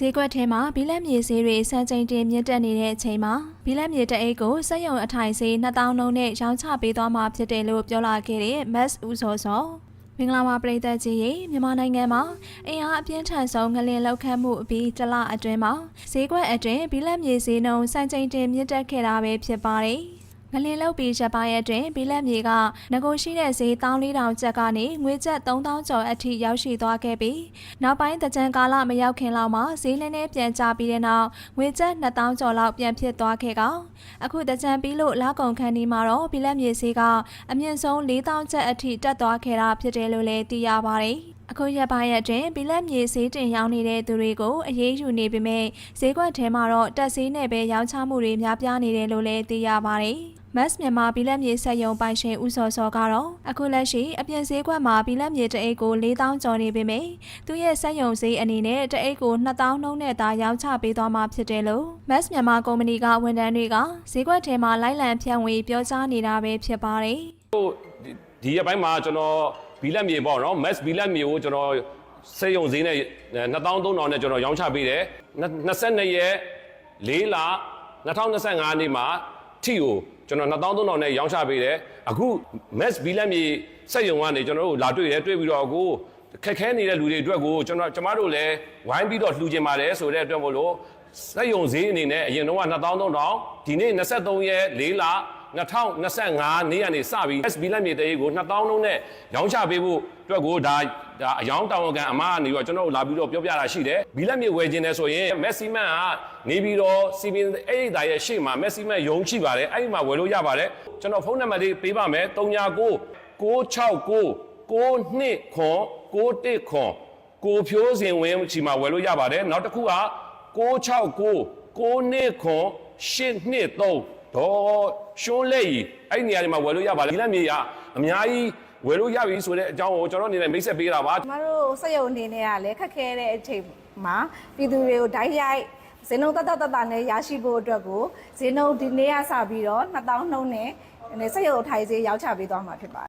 ဈေးကွက်ထဲမှာဘီလက်မြေဈေးတွေစံချိန်တင်မြင့်တက်နေတဲ့အချိန်မှာဘီလက်မြေတအိတ်ကိုစက်ရုံအထိုင်ဈေး2000လုံးနဲ့ရောင်းချပေးသွားမှာဖြစ်တယ်လို့ပြောလာခဲ့တဲ့ Max ဦးစောစောမင်္ဂလာပါပရိသတ်ကြီးရေမြန်မာနိုင်ငံမှာအင်အားအပြင်းထန်ဆုံးငလင်လောက်ခတ်မှုအပြီးတစ်လအတွင်းမှာဈေးကွက်အတွင်းဘီလက်မြေဈေးနှုန်းစံချိန်တင်မြင့်တက်ခဲ့တာပဲဖြစ်ပါတယ် ငလင်လောက်ပြီးရပ်ပိုင်းအတွင်းဘီလက်မြေကငကိုရှိတဲ့ဈေး14000ကျပ်ကနေငွေကျပ်3000ကျော်အထိရောက်ရှိသွားခဲ့ပြီးနောက်ပိုင်းတကြံကာလမရောက်ခင်လောက်မှာဈေးနည်းနည်းပြန်ကျပြီးတဲ့နောက်ငွေကျပ်2000ကျော်လောက်ပြန်ဖြစ်သွားခဲ့ကအခုတကြံပြီးလို့လာကုန်ခန်းဒီမှာတော့ဘီလက်မြေဈေးကအမြင့်ဆုံး4000ကျပ်အထိတက်သွားခဲ့တာဖြစ်တယ်လို့လည်းသိရပါတယ်အခုရက်ပိုင်းရက်တွင်ဘီလက်မြေဈေးတင်ရောင်းနေတဲ့သူတွေကိုအရေးယူနေပေမဲ့ဈေးကွက်ထဲမှာတော့တက်ဈေးနဲ့ပဲရောင်းချမှုတွေများပြားနေတယ်လို့လည်းသိရပါတယ်။ Mass မြန်မာဘီလက်မြေဆက်ယုံပိုင်ရှင်ဦးစောစောကတော့အခုလက်ရှိအပြင်ဈေးကွက်မှာဘီလက်မြေတအိတ်ကို4000ကျော်နေပေမဲ့သူရဲ့ဆက်ယုံဈေးအနေနဲ့တအိတ်ကို2000နှုန်းနဲ့သာရောင်းချပေးသွားမှာဖြစ်တယ်လို့ Mass မြန်မာကုမ္ပဏီကဝန်ထမ်းတွေကဈေးကွက်ထဲမှာလိုက်လံဖြန့်ဝေပြောကြားနေတာပဲဖြစ်ပါတယ်ဟိုဒီဒီရက်ပိုင်းမှာကျွန်တော်ဘီလက်မြေပေါ့နော် mass ဘီလက်မြေကိုကျွန်တော်စေယုံဈေးနဲ့2300နဲ့ကျွန်တော်ရောင်းချပေးတယ်22ရက်4လ2025နေ့မှာ ထိကိုကျွန်တော်2300နဲ့ရောင်းချပေးတယ်အခု mass ဘီလက်မြေစက်ယုံကနေကျွန်တော်တို့လာတွေ့တယ်တွေ့ပြီးတော့အခုခက်ခဲနေတဲ့လူတွေအတွက်ကိုကျွန်တော်ကျမတို့လည်းဝိုင်းပြီးတော့လှူကျင်ပါတယ်ဆိုတဲ့အတွက်မို့လို့စက်ယုံဈေးအနေနဲ့အရင်တော့က2300ဒီနေ့23ရက်4လ 2025နေ့ကနေစပြီး SB လက်မြေတရေကို2000လုံးနဲ့ရောင်းချပေးဖို့အတွက်ကိုဒါဒါအယောင်တောင်ကန်အမကနေပြီးတော့ကျွန်တော်တို့လာပြီးတော့ပြောပြတာရှိတယ်ဘီလက်မြေဝယ်ခြင်းတယ်ဆိုရင် Maximum ကနေပြီးတော့စီပင်အဲ့ဒီတာရဲ့ရှေ့မှာ Maximum ယုံချိပါတယ်အဲ့ဒီမှာဝယ်လို့ရပါတယ်ကျွန်တော်ဖုန်းနံပါတ်လေးပေးပါမယ်39 669 92ခွန်91ခွန်ကိုဖြိုးစင်ဝင်းချီမှာဝယ်လို့ရပါတယ်နောက်တစ်ခုက669 92ခွန်823တော့ ရှုံးလက်ရီအဲ့ဒီနေရာတွေမှာဝယ်လို့ရပါတယ်ဒီလက်မြေကအများကြီးဝယ်လို့ရပြီဆိုတဲ့အကြောင်းကိုကျွန်တော်အနေနဲ့မိတ်ဆက်ပေးတာပါကျမတို့စက်ရုံအနေနဲ့ကလည်းခက်ခဲတဲ့အချိန်မှာပြည်သူတွေကိုဓာတ်ရိုက်ဇင်းလုံးတတ်တတ်တတ်နဲ့ရရှိဖို့အတွက်ကိုဇင်းလုံးဒီနေ့ကစပြီးတော့2000နှုန်းနဲ့စက်ရုံထိုင်စေးရောက်ချပေးသွားမှာဖြစ်ပါတယ်